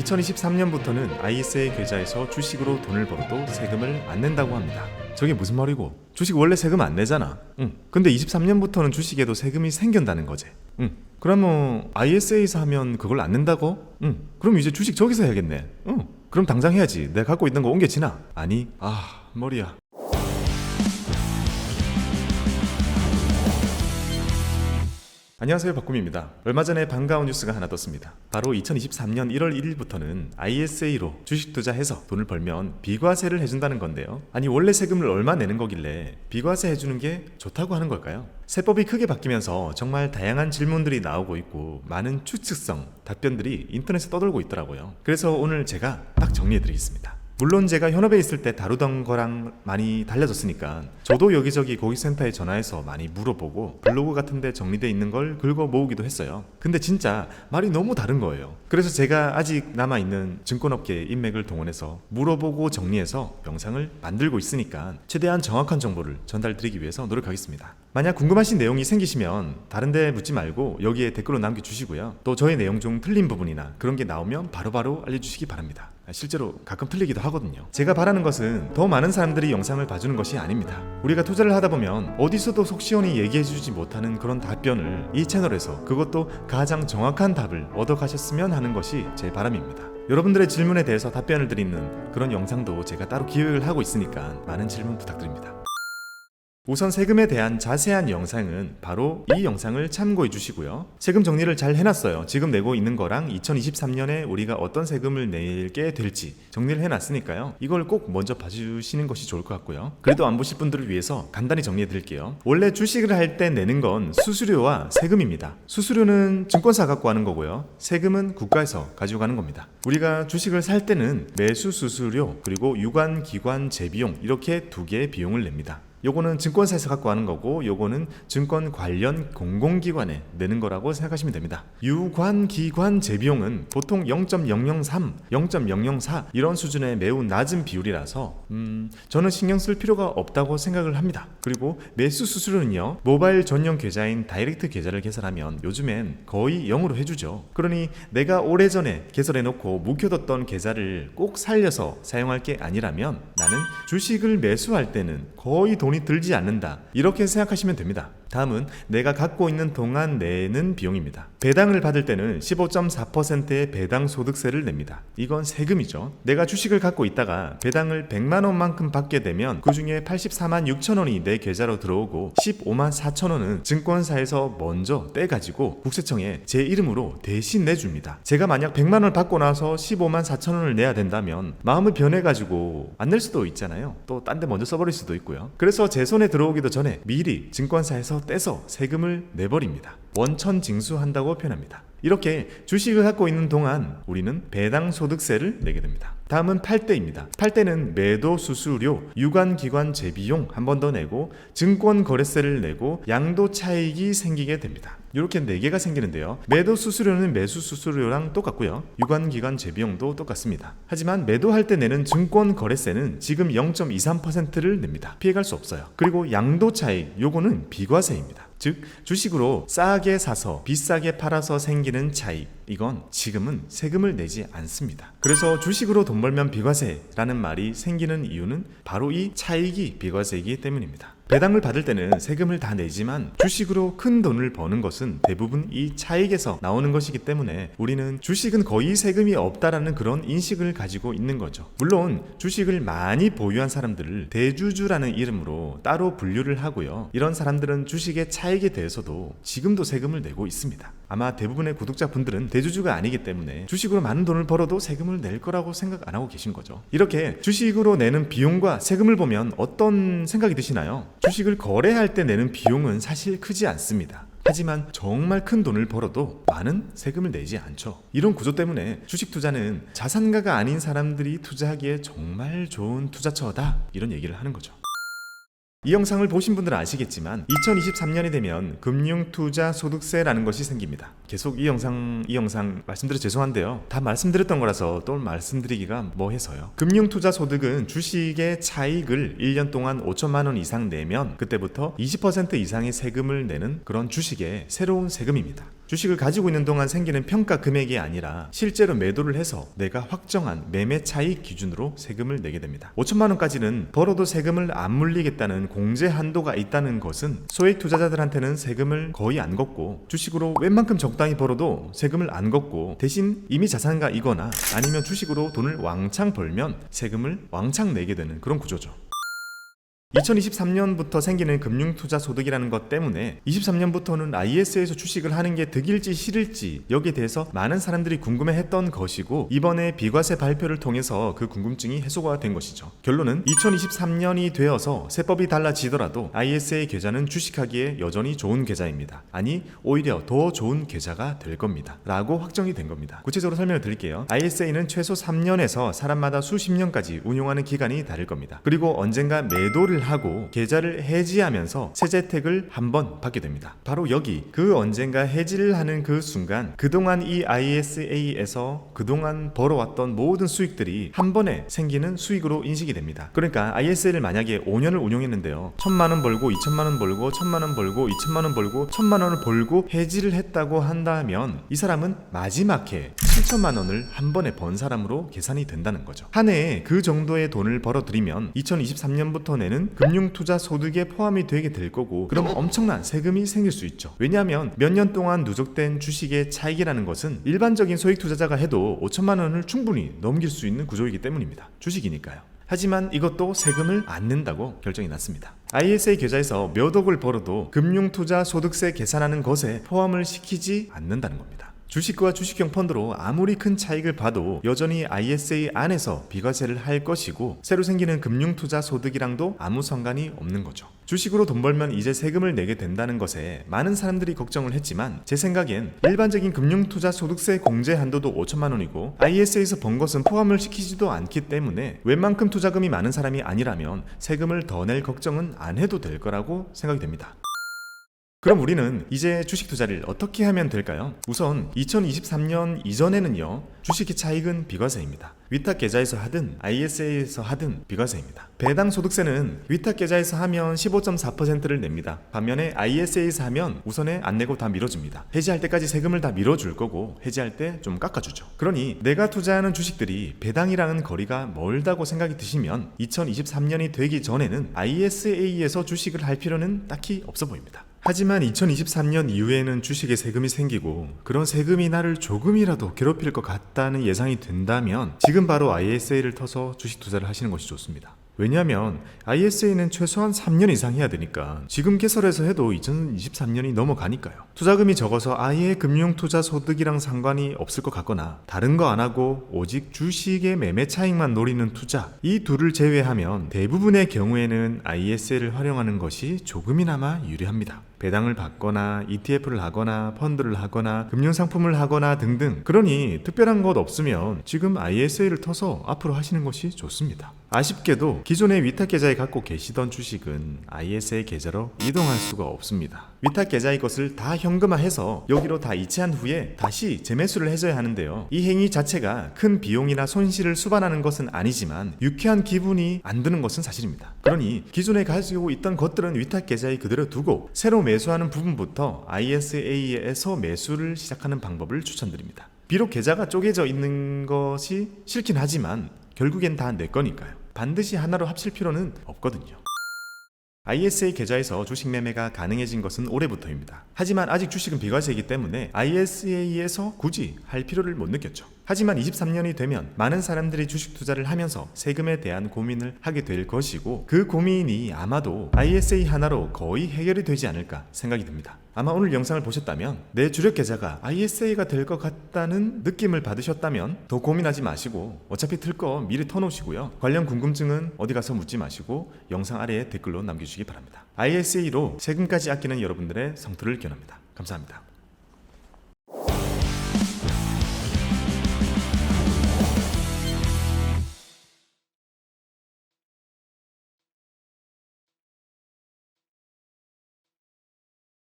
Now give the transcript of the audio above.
2023년부터는 ISA 계좌에서 주식으로 돈을 벌어도 세금을 안 낸다고 합니다. 저게 무슨 말이고? 주식 원래 세금 안 내잖아. 응. 근데 23년부터는 주식에도 세금이 생긴다는 거지. 응. 그러면 ISA에서 하면 그걸 안 낸다고? 응. 그럼 이제 주식 저기서 해야겠네. 응. 그럼 당장 해야지. 내가 갖고 있는 거 옮겨지나? 아니. 아, 머리야. 안녕하세요 박구미입니다. 얼마 전에 반가운 뉴스가 하나 떴습니다. 바로 2023년 1월 1일부터는 ISA로 주식 투자해서 돈을 벌면 비과세를 해준다는 건데요. 아니 원래 세금을 얼마 내는 거길래 비과세 해주는 게 좋다고 하는 걸까요? 세법이 크게 바뀌면서 정말 다양한 질문들이 나오고 있고 많은 추측성 답변들이 인터넷에 떠돌고 있더라고요. 그래서 오늘 제가 딱 정리해드리겠습니다. 물론 제가 현업에 있을 때 다루던 거랑 많이 달라졌으니까 저도 여기저기 고객센터에 전화해서 많이 물어보고 블로그 같은 데 정리돼 있는 걸 긁어 모으기도 했어요. 근데 진짜 말이 너무 다른 거예요. 그래서 제가 아직 남아 있는 증권업계 인맥을 동원해서 물어보고 정리해서 영상을 만들고 있으니까 최대한 정확한 정보를 전달드리기 위해서 노력하겠습니다. 만약 궁금하신 내용이 생기시면 다른 데 묻지 말고 여기에 댓글로 남겨 주시고요. 또 저의 내용 중 틀린 부분이나 그런 게 나오면 바로바로 알려 주시기 바랍니다. 실제로 가끔 틀리기도 하거든요. 제가 바라는 것은 더 많은 사람들이 영상을 봐주는 것이 아닙니다. 우리가 투자를 하다 보면 어디서도 속 시원히 얘기해주지 못하는 그런 답변을 이 채널에서 그것도 가장 정확한 답을 얻어가셨으면 하는 것이 제 바람입니다. 여러분들의 질문에 대해서 답변을 드리는 그런 영상도 제가 따로 기획을 하고 있으니까 많은 질문 부탁드립니다. 우선 세금에 대한 자세한 영상은 바로 이 영상을 참고해 주시고요. 세금 정리를 잘 해놨어요. 지금 내고 있는 거랑 2023년에 우리가 어떤 세금을 내게 될지 정리를 해놨으니까요. 이걸 꼭 먼저 봐주시는 것이 좋을 것 같고요. 그래도 안 보실 분들을 위해서 간단히 정리해 드릴게요. 원래 주식을 할 때 내는 건 수수료와 세금입니다. 수수료는 증권사 갖고 하는 거고요. 세금은 국가에서 가지고 가는 겁니다. 우리가 주식을 살 때는 매수 수수료 그리고 유관 기관 재비용 이렇게 두 개의 비용을 냅니다. 요거는 증권사에서 갖고 하는 거고 요거는 증권 관련 공공기관에 내는 거라고 생각하시면 됩니다. 유관기관 재비용은 보통 0.003, 0.004 이런 수준의 매우 낮은 비율이라서 음, 저는 신경 쓸 필요가 없다고 생각을 합니다. 그리고 매수 수수료는요. 모바일 전용 계좌인 다이렉트 계좌를 개설하면 요즘엔 거의 0으로 해주죠. 그러니 내가 오래전에 개설해 놓고 묵혀뒀던 계좌를 꼭 살려서 사용할 게 아니라면 나는 주식을 매수할 때는 거의 돈이 들지 않는다. 이렇게 생각하시면 됩니다. 다음은 내가 갖고 있는 동안 내는 비용입니다. 배당을 받을 때는 15.4%의 배당 소득세를 냅니다. 이건 세금이죠. 내가 주식을 갖고 있다가 배당을 100만 원만큼 받게 되면 그 중에 84만 6천 원이 내 계좌로 들어오고 15만 4천 원은 증권사에서 먼저 떼가지고 국세청에 제 이름으로 대신 내줍니다. 제가 만약 100만 원을 받고 나서 15만 4천 원을 내야 된다면 마음이 변해가지고 안 낼 수도 있잖아요. 또 딴 데 먼저 써버릴 수도 있고요. 그래서 제 손에 들어오기도 전에 미리 증권사에서 떼서 세금을 내버립니다. 원천 징수한다고 표현합니다. 이렇게 주식을 갖고 있는 동안 우리는 배당 소득세를 내게 됩니다. 다음은 팔 때입니다. 팔 때는 매도 수수료, 유관 기관 재비용 한 번 더 내고 증권 거래세를 내고 양도 차익이 생기게 됩니다. 이렇게 네 개가 생기는데요. 매도 수수료는 매수 수수료랑 똑같고요. 유관 기관 재비용도 똑같습니다. 하지만 매도할 때 내는 증권 거래세는 지금 0.23%를 냅니다. 피해갈 수 없어요. 그리고 양도 차익 요거는 비과세입니다. 즉 주식으로 싸게 사서 비싸게 팔아서 생기는 차익 이건 지금은 세금을 내지 않습니다. 그래서 주식으로 돈 벌면 비과세라는 말이 생기는 이유는 바로 이 차익이 비과세이기 때문입니다. 배당을 받을 때는 세금을 다 내지만 주식으로 큰 돈을 버는 것은 대부분 이 차익에서 나오는 것이기 때문에 우리는 주식은 거의 세금이 없다라는 그런 인식을 가지고 있는 거죠. 물론 주식을 많이 보유한 사람들을 대주주라는 이름으로 따로 분류를 하고요. 이런 사람들은 주식의 차익에 대해서도 지금도 세금을 내고 있습니다. 아마 대부분의 구독자분들은 대주주가 아니기 때문에 주식으로 많은 돈을 벌어도 세금을 낼 거라고 생각 안 하고 계신 거죠. 이렇게 주식으로 내는 비용과 세금을 보면 어떤 생각이 드시나요? 주식을 거래할 때 내는 비용은 사실 크지 않습니다. 하지만 정말 큰 돈을 벌어도 많은 세금을 내지 않죠. 이런 구조 때문에 주식 투자는 자산가가 아닌 사람들이 투자하기에 정말 좋은 투자처다. 이런 얘기를 하는 거죠. 이 영상을 보신 분들은 아시겠지만 2023년이 되면 금융투자 소득세라는 것이 생깁니다. 계속 이 영상 이 영상 말씀드려 죄송한데요. 다 말씀드렸던 거라서 또 말씀드리기가 뭐해서요. 금융투자 소득은 주식의 차익을 1년 동안 5천만 원 이상 내면 그때부터 20% 이상의 세금을 내는 그런 주식의 새로운 세금입니다. 주식을 가지고 있는 동안 생기는 평가 금액이 아니라 실제로 매도를 해서 내가 확정한 매매 차익 기준으로 세금을 내게 됩니다. 5천만 원까지는 벌어도 세금을 안 물리겠다는 공제 한도가 있다는 것은 소액 투자자들한테는 세금을 거의 안 걷고 주식으로 웬만큼 적당히 벌어도 세금을 안 걷고 대신 이미 자산가이거나 아니면 주식으로 돈을 왕창 벌면 세금을 왕창 내게 되는 그런 구조죠. 2023년부터 생기는 금융투자 소득이라는 것 때문에 23년부터는 IS에서 주식을 하는 게 득일지 실일지 여기에 대해서 많은 사람들이 궁금해했던 것이고 이번에 비과세 발표를 통해서 그 궁금증이 해소가 된 것이죠. 결론은 2023년이 되어서 세법이 달라지더라도 ISA 계좌는 주식하기에 여전히 좋은 계좌입니다. 아니 오히려 더 좋은 계좌가 될 겁니다. 라고 확정이 된 겁니다. 구체적으로 설명을 드릴게요. ISA는 최소 3년에서 사람마다 수십 년까지 운용하는 기간이 다를 겁니다. 그리고 언젠가 매도를 하고 계좌를 해지하면서 세제 혜택을 한 번 받게 됩니다. 바로 여기 그 언젠가 해지를 하는 그 순간 그동안 이 ISA에서 그동안 벌어왔던 모든 수익들이 한 번에 생기는 수익으로 인식이 됩니다. 그러니까 ISA를 만약에 5년을 운용했는데요. 천만 원 벌고 2천만 원 벌고 천만 원 벌고 2천만 원 벌고 천만 원을 벌고 해지를 했다고 한다면 이 사람은 마지막 해 7천만 원을 한 번에 번 사람으로 계산이 된다는 거죠. 한 해에 그 정도의 돈을 벌어들이면 2023년부터 내는 금융투자 소득에 포함이 되게 될 거고 그럼 엄청난 세금이 생길 수 있죠. 왜냐하면 몇 년 동안 누적된 주식의 차익이라는 것은 일반적인 소액 투자자가 해도 5천만 원을 충분히 넘길 수 있는 구조이기 때문입니다. 주식이니까요. 하지만 이것도 세금을 안 낸다고 결정이 났습니다. ISA 계좌에서 몇 억을 벌어도 금융투자 소득세 계산하는 것에 포함을 시키지 않는다는 겁니다. 주식과 주식형 펀드로 아무리 큰 차익을 봐도 여전히 ISA 안에서 비과세를 할 것이고 새로 생기는 금융투자 소득이랑도 아무 상관이 없는 거죠. 주식으로 돈 벌면 이제 세금을 내게 된다는 것에 많은 사람들이 걱정을 했지만 제 생각엔 일반적인 금융투자 소득세 공제 한도도 5천만 원이고 ISA에서 번 것은 포함을 시키지도 않기 때문에 웬만큼 투자금이 많은 사람이 아니라면 세금을 더 낼 걱정은 안 해도 될 거라고 생각이 됩니다. 그럼 우리는 이제 주식 투자를 어떻게 하면 될까요? 우선 2023년 이전에는요, 주식의 차익은 비과세입니다. 위탁 계좌에서 하든 ISA에서 하든 비과세입니다. 배당 소득세는 위탁 계좌에서 하면 15.4%를 냅니다. 반면에 ISA에서 하면 우선에 안 내고 다 밀어줍니다. 해지할 때까지 세금을 다 밀어줄 거고 해지할 때 좀 깎아주죠. 그러니 내가 투자하는 주식들이 배당이랑은 거리가 멀다고 생각이 드시면 2023년이 되기 전에는 ISA에서 주식을 할 필요는 딱히 없어 보입니다. 하지만 2023년 이후에는 주식에 세금이 생기고 그런 세금이 나를 조금이라도 괴롭힐 것 같다는 예상이 된다면 지금 바로 ISA를 터서 주식 투자를 하시는 것이 좋습니다. 왜냐하면 ISA는 최소한 3년 이상 해야 되니까 지금 개설해서 해도 2023년이 넘어가니까요. 투자금이 적어서 아예 금융투자 소득이랑 상관이 없을 것 같거나 다른 거 안 하고 오직 주식의 매매 차익만 노리는 투자 이 둘을 제외하면 대부분의 경우에는 ISA를 활용하는 것이 조금이나마 유리합니다. 배당을 받거나 ETF를 하거나 펀드를 하거나 금융 상품을 하거나 등등 그러니 특별한 것 없으면 지금 ISA를 터서 앞으로 하시는 것이 좋습니다. 아쉽게도 기존의 위탁 계좌에 갖고 계시던 주식은 ISA 계좌로 이동할 수가 없습니다. 위탁 계좌의 것을 다 현금화해서 여기로 다 이체한 후에 다시 재매수를 해줘야 하는데요. 이 행위 자체가 큰 비용이나 손실을 수반하는 것은 아니지만 유쾌한 기분이 안 드는 것은 사실입니다. 그러니 기존에 가지고 있던 것들은 위탁 계좌에 그대로 두고 새로 매수하는 부분부터 ISA에서 매수를 시작하는 방법을 추천드립니다. 비록 계좌가 쪼개져 있는 것이 싫긴 하지만 결국엔 다 내 거니까요. 반드시 하나로 합칠 필요는 없거든요. ISA 계좌에서 주식 매매가 가능해진 것은 올해부터입니다. 하지만 아직 주식은 비과세이기 때문에 ISA에서 굳이 할 필요를 못 느꼈죠. 하지만 23년이 되면 많은 사람들이 주식 투자를 하면서 세금에 대한 고민을 하게 될 것이고 그 고민이 아마도 ISA 하나로 거의 해결이 되지 않을까 생각이 듭니다. 아마 오늘 영상을 보셨다면 내 주력 계좌가 ISA가 될 것 같다는 느낌을 받으셨다면 더 고민하지 마시고 어차피 틀 거 미리 터놓으시고요. 관련 궁금증은 어디 가서 묻지 마시고 영상 아래에 댓글로 남겨주시기 바랍니다. ISA로 세금까지 아끼는 여러분들의 성토를 기원합니다. 감사합니다.